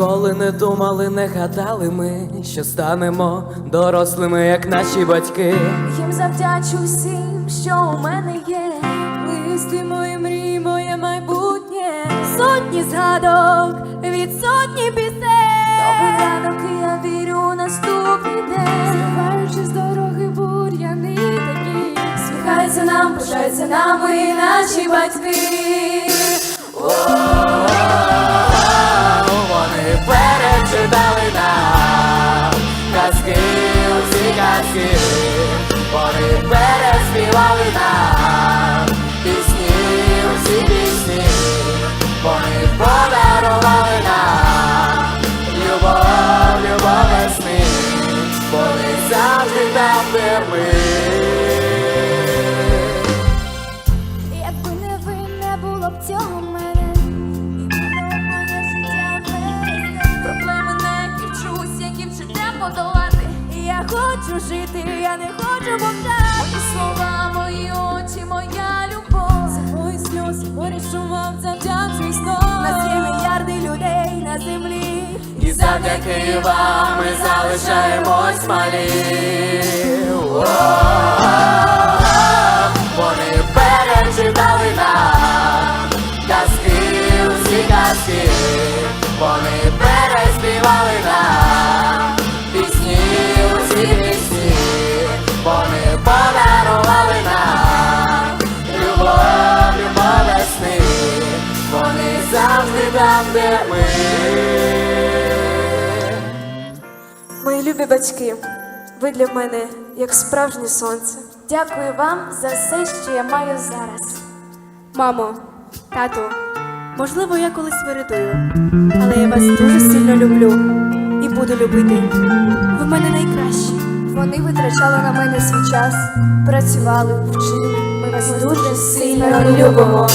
Ніколи не думали, не гадали ми, що станемо дорослими, як наші батьки. Їм завдячу всім, що у мене є. Листи мої мрії, моє майбутнє, сотні згадок від сотні пісень. Новий ранок, і я вірю у наступний день. Зриваючи з дороги бур'яни такі, Сміхаються нам, пишаються нами наші батьки. Жити, я не хочу мовчати. Слова, мої очі, моя любов. За мої сльози, порішував завдяк свій сон. Нас є мільярди людей на землі. І завдяки вам ми залишаємось малі. Там, де ми. Мої любі батьки, ви для мене як справжнє сонце. Дякую вам за все, що я маю зараз. Мамо, тато, можливо, я колись виридую, але я вас дуже сильно люблю і буду любити. Ви в мене найкращі. Вони витрачали на мене свій час, працювали, вчили. Ми вас дуже сильно любимо.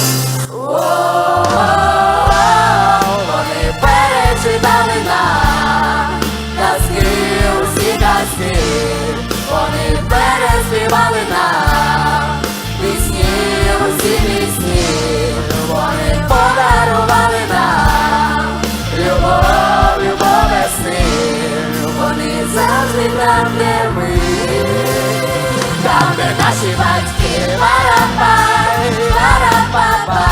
Нам пісні, усі пісні, вони подарували нам любов, любов весни, вони завжди там, де ми, там, де наші батьки, варапай, варапапай.